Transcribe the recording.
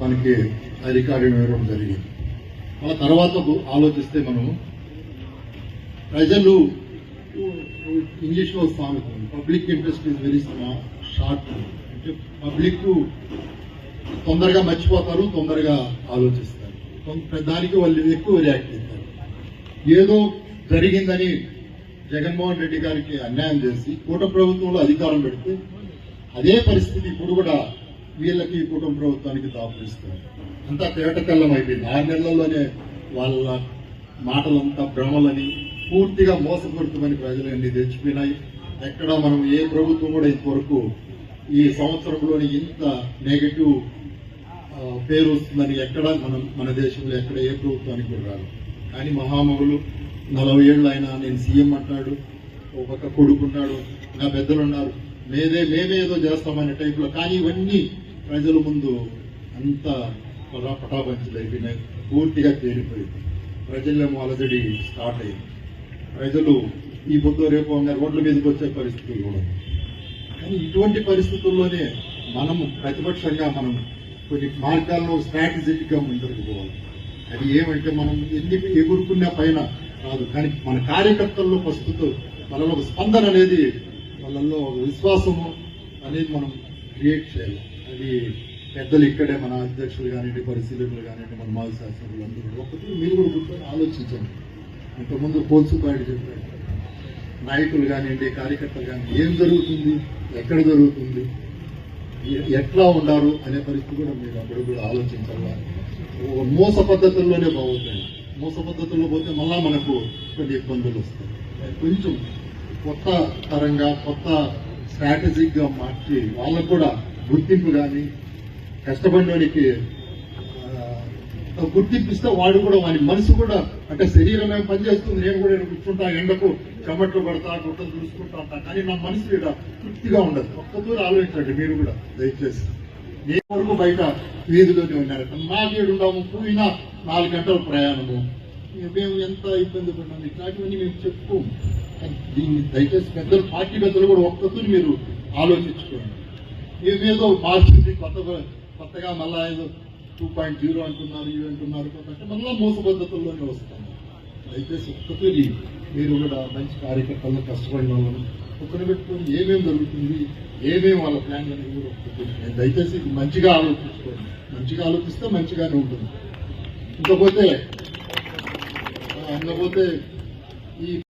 మనకి రికార్డు ఇవ్వడం జరిగింది. ఆ తర్వాత ఆలోచిస్తే మనం ప్రజలు ఇంగ్లీష్లో లో public interest is very short అంటే పబ్లిక్ తొందరగా మర్చిపోతారు తొందరగా ఆలోచిస్తారు. దానికి వాళ్ళు ఎక్కువ రియాక్ట్ అవుతారు ఏదో జరిగిందని జగన్మోహన్ రెడ్డి గారికి అన్యాయం చేసి కూట ప్రభుత్వంలో అధికారం పెడితే అదే పరిస్థితి ఇప్పుడు కూడా వీళ్ళకి కుటుంబ ప్రభుత్వానికి దాపురిస్తారు అంతా తేటకల్లం అయిపోయింది. ఆరు నెలల్లోనే వాళ్ళ మాటలంతా భ్రమలని పూర్తిగా మోసపడుతుందని ప్రజలన్నీ తెచ్చిపోయినాయి. ఎక్కడ మనం ఏ ప్రభుత్వం కూడా ఇంతవరకు ఈ సంవత్సరంలోని ఇంత నెగటివ్ పేరు వస్తుందని ఎక్కడ మనం మన దేశంలో ఎక్కడ ఏ ప్రభుత్వానికి కూడా రాదు. కానీ మహామహులు నలభై ఏళ్ళు ఆయన నేను సీఎం అంటాడు ఒక పక్క కొడుకున్నాడు నా పెద్దలు ఉన్నారు. మేదే మేమే ఏదో చేస్తామనే టైప్లో కానీ ఇవన్నీ ప్రజల ముందు అంత పటా అయిపోయినాయి పూర్తిగా తేలిపోయింది. ప్రజలేమో అలజడి స్టార్ట్ అయింది. ప్రజలు ఈ పొద్దు రేపు రోడ్ల మీదకి వచ్చే పరిస్థితులు కూడా కానీ ఇటువంటి పరిస్థితుల్లోనే మనము ప్రతిపక్షంగా మనం కొన్ని మార్గాల్లో స్ట్రాటజిక్గా ముందుకు పోవాలి. అది ఏమంటే మనం ఎన్ని ఎగురుకున్న పైన కాదు కానీ మన కార్యకర్తల్లో ప్రస్తుతం వాళ్ళలో ఒక స్పందన అనేది వాళ్ళల్లో ఒక విశ్వాసము అనేది మనం క్రియేట్ చేయాలి. అది పెద్దలు ఇక్కడే మన అధ్యక్షులు కానివ్వండి పరిశీలకులు కానివ్వండి మన మాజీ శాసనసభ్యులు అందరూ కూడా ఒకటి మీరు కూడా కూర్చొని ఆలోచించండి. ఇంతకుముందు పాయింట్ చెప్పాడు నాయకులు కానివ్వండి కార్యకర్తలు కానివ్వండి ఏం జరుగుతుంది ఎక్కడ జరుగుతుంది ఎట్లా ఉండారు అనే పరిస్థితి కూడా మీరు అప్పుడు కూడా ఆలోచించాలా? మోస పద్ధతుల్లోనే బాగుంటాయి. మోస పద్ధతుల్లో పోతే మళ్ళా మనకు కొన్ని ఇబ్బందులు వస్తాయి. కొంచెం కొత్త తరంగా కొత్త స్ట్రాటజిక్గా మార్చి వాళ్ళకు కూడా గుర్తింపు కానీ కష్టపడినోనికి గుర్తింపు ఇస్తే వాడు కూడా వాని మనసు కూడా అంటే శరీరం ఏం పనిచేస్తుంది. నేను కూడా కూర్చుంటా ఎండకు చెమట్లు పడతా గుట్టలు చూసుకుంటా అంటా కానీ నా మనసు ఇక్కడ తృప్తిగా ఉండదు. ఒక్కదూరు ఆలోచించండి మీరు కూడా దయచేసి. నేను వరకు బయట వీధిలోనే ఉన్నారు మా వీడు ఉండము పోయినా నాలుగు గంటల ప్రయాణము. మేము ఎంత ఇబ్బంది పడినాము ఇట్లాంటివన్నీ మేము చెప్పుకోము. దీన్ని దయచేసి పెద్దలు పార్టీ పెద్దలు కూడా ఒక్కతూరు మీరు ఆలోచించుకోండి. ఏదో మార్చింది కొత్తగా కొత్తగా మళ్ళా ఏదో టూ పాయింట్ జీరో అంటున్నారు ఇవి అంటున్నారు అంటే మళ్ళీ మోస పద్ధతుల్లోనే వస్తాం దయచేసి ఒక్కతూరి మీరు కూడా మంచి కార్యకర్తలను కష్టపడిన వాళ్ళని ఒక్కరు పెట్టుకుని ఏమేమి జరుగుతుంది ఏమేమి వాళ్ళ ప్లాన్ అనేది కూడా ఒప్పుకుంటుంది దయచేసి ఇది మంచిగా ఆలోచించుకోండి. మంచిగా ఆలోచిస్తే మంచిగానే ఉంటుంది. ఇంకపోతే ఆ, ఇంకపోతే ఈ